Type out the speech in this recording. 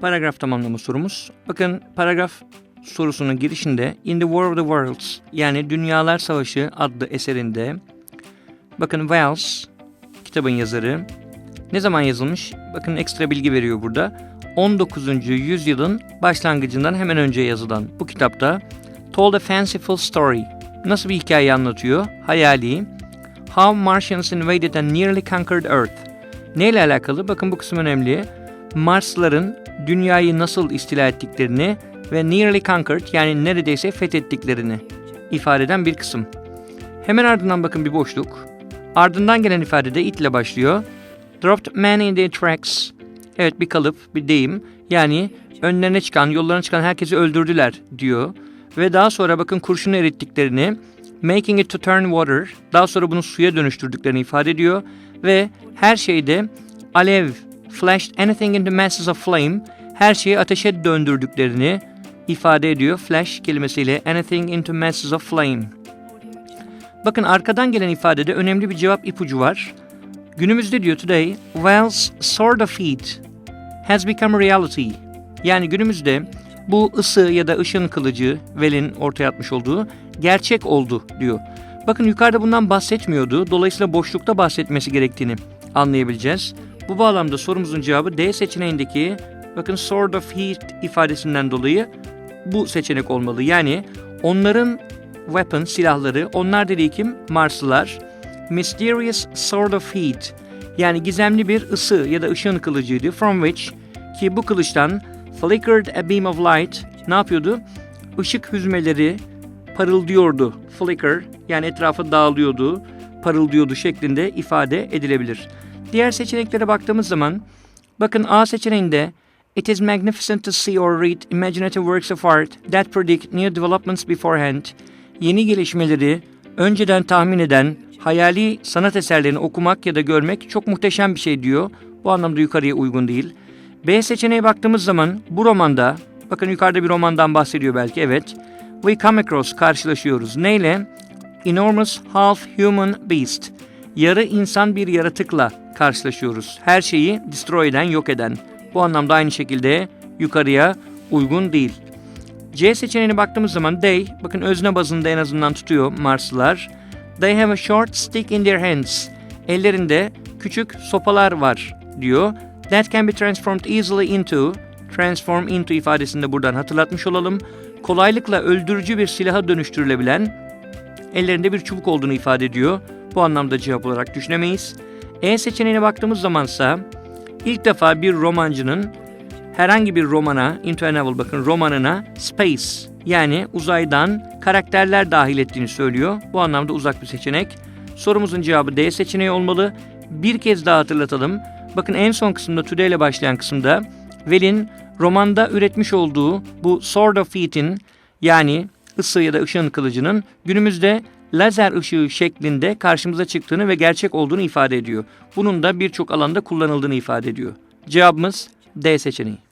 paragraf tamamlama sorumuz. Bakın paragraf sorusunun girişinde In the War of the Worlds yani Dünyalar Savaşı adlı eserinde bakın Wells kitabın yazarı ne zaman yazılmış? Bakın ekstra bilgi veriyor burada. 19. yüzyılın başlangıcından hemen önce yazılan bu kitapta Told a Fanciful Story nasıl bir hikaye anlatıyor? Hayali. How Martians invaded and nearly conquered Earth. Neyle alakalı? Bakın bu kısım önemli. Marsların dünyayı nasıl istila ettiklerini ve nearly conquered yani neredeyse fethettiklerini ifade eden bir kısım. Hemen ardından bakın bir boşluk. Ardından gelen ifade it ile başlıyor. Dropped man in the tracks. Evet bir kalıp, bir deyim. Yani önlerine çıkan, yollarına çıkan herkesi öldürdüler diyor. Ve daha sonra bakın kurşunu erittiklerini, making it to turn water, daha sonra bunu suya dönüştürdüklerini ifade ediyor. Ve her şeyde alev, flashed anything into masses of flame, her şeyi ateşe döndürdüklerini ifade ediyor. Flash kelimesiyle anything into masses of flame. Bakın arkadan gelen ifadede önemli bir cevap ipucu var. Günümüzde diyor today, Wells sword of heat has become reality. Yani günümüzde bu ısı ya da ışın kılıcı Well'in ortaya atmış olduğu gerçek oldu diyor. Bakın yukarıda bundan bahsetmiyordu. Dolayısıyla boşlukta bahsetmesi gerektiğini anlayabileceğiz. Bu bağlamda sorumuzun cevabı D seçeneğindeki bakın sword of heat ifadesinden dolayı bu seçenek olmalı. Yani onların weapon silahları onlar dediği kim? Marslılar. Mysterious sword of heat yani gizemli bir ısı ya da ışın kılıcıydı. From which ki bu kılıçtan flickered a beam of light ne yapıyordu? Işık hüzmeleri parıldıyordu. Flicker yani etrafa dağılıyordu, parıldıyordu şeklinde ifade edilebilir. Diğer seçeneklere baktığımız zaman bakın A seçeneğinde It is magnificent to see or read imaginative works of art that predict new developments beforehand. Yeni gelişmeleri önceden tahmin eden hayali sanat eserlerini okumak ya da görmek çok muhteşem bir şey diyor. Bu anlamda yukarıya uygun değil. B seçeneğe baktığımız zaman bu romanda, bakın yukarıda bir romandan bahsediyor belki evet. We come across, karşılaşıyoruz. Neyle? Enormous half human beast. Yarı insan bir yaratıkla karşılaşıyoruz. Her şeyi destroy eden, yok eden. Bu anlamda aynı şekilde yukarıya uygun değil. C seçeneğine baktığımız zaman they, bakın özne bazında en azından tutuyor Marslılar. They have a short stick in their hands. Ellerinde küçük sopalar var diyor. That can be transformed easily into, transform into ifadesini de buradan hatırlatmış olalım. Kolaylıkla öldürücü bir silaha dönüştürülebilen ellerinde bir çubuk olduğunu ifade ediyor. Bu anlamda cevap olarak düşünemeyiz. E seçeneğine baktığımız zamansa ilk defa bir romancının herhangi bir romana, into a novel bakın romanına space yani uzaydan karakterler dahil ettiğini söylüyor. Bu anlamda uzak bir seçenek. Sorumuzun cevabı D seçeneği olmalı. Bir kez daha hatırlatalım. Bakın en son kısımda today ile başlayan kısımda Well'in romanda üretmiş olduğu bu Sword of Heat'in yani ısı ya da ışın kılıcının günümüzde lazer ışığı şeklinde karşımıza çıktığını ve gerçek olduğunu ifade ediyor. Bunun da birçok alanda kullanıldığını ifade ediyor. Cevabımız D seçeneği.